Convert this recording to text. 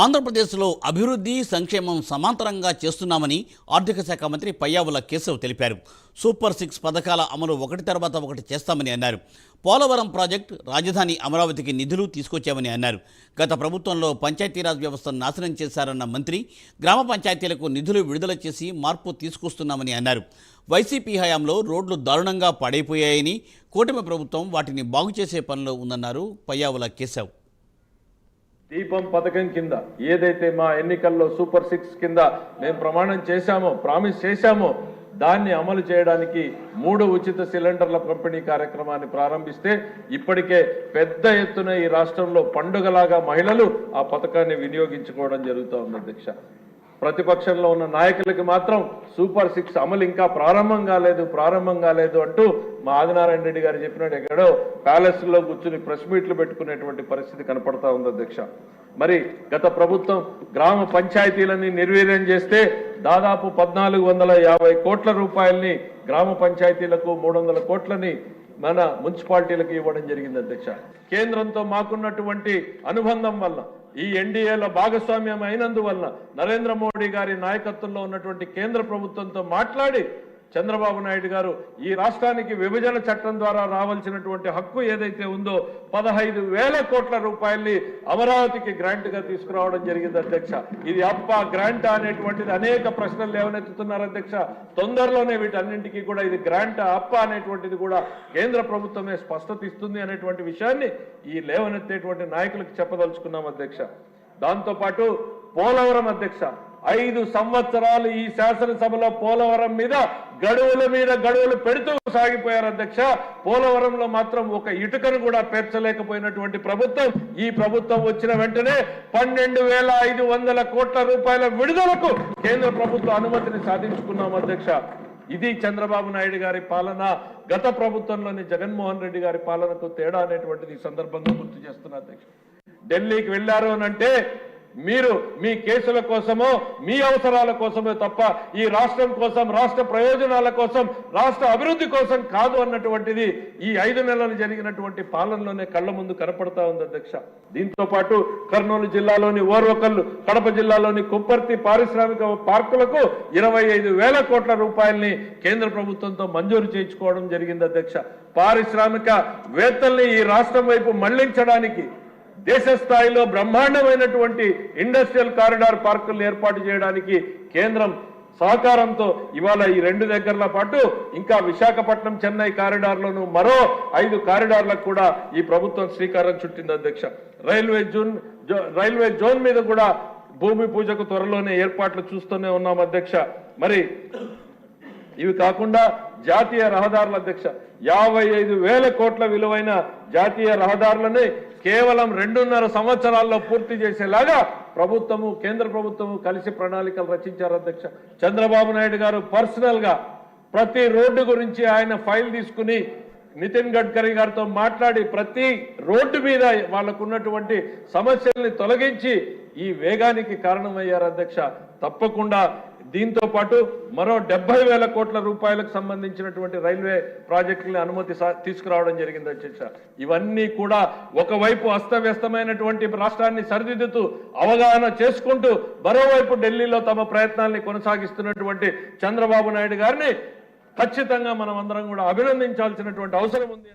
ఆంధ్రప్రదేశ్లో అభివృద్ధి సంక్షేమం సమాంతరంగా చేస్తున్నామని ఆర్థిక శాఖ మంత్రి పయ్యావుల కేశవ్ తెలిపారు. సూపర్ సిక్స్ పథకాల అమలు ఒకటి తర్వాత ఒకటి చేస్తామని అన్నారు. పోలవరం ప్రాజెక్టు రాజధాని అమరావతికి నిధులు తీసుకొచ్చామని అన్నారు. గత ప్రభుత్వంలో పంచాయతీరాజ్ వ్యవస్థను నాశనం చేశారన్న మంత్రి గ్రామ పంచాయతీలకు నిధులు విడుదల చేసి మార్పు తీసుకొస్తున్నామని అన్నారు. వైసీపీ హయాంలో రోడ్లు దారుణంగా పాడైపోయాయని కూటమి ప్రభుత్వం వాటిని బాగు చేసే పనిలో ఉందన్నారు పయ్యావుల కేశవ్. దీపం పథకం కింద ఏదైతే మా ఎన్నికల్లో సూపర్ సిక్స్ కింద మేము ప్రమాణం చేశామో ప్రామిస్ చేశామో దాన్ని అమలు చేయడానికి మూడు ఉచిత సిలిండర్ల పంపిణీ కార్యక్రమాన్ని ప్రారంభిస్తే ఇప్పటికే పెద్ద ఎత్తున ఈ రాష్ట్రంలో పండుగలాగా మహిళలు ఆ పథకాన్ని వినియోగించుకోవడం జరుగుతూ ఉంది అధ్యక్ష. ప్రతిపక్షంలో ఉన్న నాయకులకి మాత్రం సూపర్ సిక్స్ అమలు ఇంకా ప్రారంభం కాలేదు ప్రారంభం కాలేదు అంటూ మా ఆదినారాయణ రెడ్డి గారు చెప్పినట్టు ఎక్కడో ప్యాలెస్లో కూర్చుని ప్రెస్ మీట్లు పెట్టుకునేటువంటి పరిస్థితి కనపడతా ఉంది అధ్యక్ష. మరి గత ప్రభుత్వం గ్రామ పంచాయతీలని నిర్వీర్యం చేస్తే దాదాపు పద్నాలుగు వందల యాభై కోట్ల రూపాయల్ని గ్రామ పంచాయతీలకు మూడు వందల కోట్లని మన మున్సిపాలిటీలకు ఇవ్వడం జరిగింది అధ్యక్ష. కేంద్రంతో మాకున్నటువంటి అనుబంధం వల్ల ఈ ఎన్డీఏలో భాగస్వామ్యం అయినందువల్ల నరేంద్ర మోడీ గారి నాయకత్వంలో ఉన్నటువంటి కేంద్ర ప్రభుత్వంతో మాట్లాడి చంద్రబాబు నాయుడు గారు ఈ రాష్ట్రానికి విభజన చట్టం ద్వారా రావాల్సినటువంటి హక్కు ఏదైతే ఉందో పదహైదు వేల కోట్ల రూపాయల్ని అమరావతికి గ్రాంట్గా తీసుకురావడం జరిగింది అధ్యక్ష. ఇది అప్ప గ్రాంట్ అనేటువంటిది అనేక ప్రశ్నలు లేవనెత్తుతున్నారు అధ్యక్ష. తొందరలోనే వీటన్నింటికీ కూడా ఇది గ్రాంట్ అప్ప అనేటువంటిది కూడా కేంద్ర ప్రభుత్వమే స్పష్టత ఇస్తుంది అనేటువంటి విషయాన్ని ఈ లేవనెత్తేటువంటి నాయకులకు చెప్పదలుచుకున్నాం అధ్యక్ష. దాంతోపాటు పోలవరం అధ్యక్ష. ఐదు సంవత్సరాలు ఈ శాసనసభలో పోలవరం మీద గడువుల మీద గడువులు పెడుతూ సాగిపోయారు అధ్యక్ష. పోలవరంలో మాత్రం ఒక ఇటుకను కూడా పేర్చలేకపోయినటువంటి ప్రభుత్వం. ఈ ప్రభుత్వం వచ్చిన వెంటనే పన్నెండు వేల ఐదు వందల కోట్ల రూపాయల విడుదలకు కేంద్ర ప్రభుత్వ అనుమతిని సాధించుకున్నాం అధ్యక్ష. ఇది చంద్రబాబు నాయుడు గారి పాలన. గత ప్రభుత్వంలోని జగన్మోహన్ రెడ్డి గారి పాలనకు తేడా అనేటువంటిది ఈ సందర్భంగా గుర్తు చేస్తున్నా అధ్యక్ష. ఢిల్లీకి వెళ్ళారు అని అంటే మీరు మీ కేసుల కోసమో మీ అవసరాల కోసమే తప్ప ఈ రాష్ట్రం కోసం రాష్ట్ర ప్రయోజనాల కోసం రాష్ట్ర అభివృద్ధి కోసం కాదు అన్నటువంటిది ఈ ఐదు నెలలు జరిగినటువంటి పాలనలోనే కళ్ళ ముందు కనపడతా ఉంది అధ్యక్ష. దీంతో పాటు కర్నూలు జిల్లాలోని ఓర్వకల్లు కడప జిల్లాలోని కుప్పర్తి పారిశ్రామిక పార్కులకు ఇరవై ఐదు వేల కోట్ల రూపాయల్ని కేంద్ర ప్రభుత్వంతో మంజూరు చేయించుకోవడం జరిగింది అధ్యక్ష. పారిశ్రామిక వేత్తల్ని ఈ రాష్ట్రం వైపు మళ్ళించడానికి దేశ స్థాయిలో బ్రహ్మాండమైనటువంటి ఇండస్ట్రియల్ కారిడార్ పార్కులు ఏర్పాటు చేయడానికి కేంద్రం సహకారంతో ఇవాళ ఈ రెండు దగ్గరల పాటు ఇంకా విశాఖపట్నం చెన్నై కారిడార్లోను మరో ఐదు కారిడార్లకు కూడా ఈ ప్రభుత్వం శ్రీకారం చుట్టింది అధ్యక్ష. రైల్వే జోన్ జో- రైల్వే జోన్ మీద కూడా భూమి పూజకు త్వరలోనే ఏర్పాట్లు చూస్తూనే ఉన్నాం అధ్యక్ష. మరి ఇవి కాకుండా జాతీయ రహదారుల అధ్యక్ష యాభై ఐదు వేల కోట్ల విలువైన జాతీయ రహదారులని కేవలం రెండున్నర సంవత్సరాల్లో పూర్తి చేసేలాగా ప్రభుత్వము కేంద్ర ప్రభుత్వము కలిసి ప్రణాళికలు రచించారు అధ్యక్ష. చంద్రబాబు నాయుడు గారు పర్సనల్గా ప్రతి రోడ్డు గురించి ఆయన ఫైల్ తీసుకుని నితిన్ గడ్కరీ గారితో మాట్లాడి ప్రతి రోడ్డు మీద వాళ్ళకున్నటువంటి సమస్యల్ని తొలగించి ఈ వేగానికి కారణమయ్యారు అధ్యక్ష. తప్పకుండా దీంతో పాటు మరో డెబ్బై వేల కోట్ల రూపాయలకు సంబంధించినటువంటి రైల్వే ప్రాజెక్టులని అనుమతి తీసుకురావడం జరిగింది అధ్యక్ష. ఇవన్నీ కూడా ఒకవైపు అస్తవ్యస్తమైనటువంటి రాష్ట్రాన్ని సరిదిద్దుతూ అవగాహన చేసుకుంటూ మరోవైపు ఢిల్లీలో తమ ప్రయత్నాల్ని కొనసాగిస్తున్నటువంటి చంద్రబాబు నాయుడు గారిని ఖచ్చితంగా మనం అందరం కూడా అభినందించాల్సినటువంటి అవసరం ఉంది.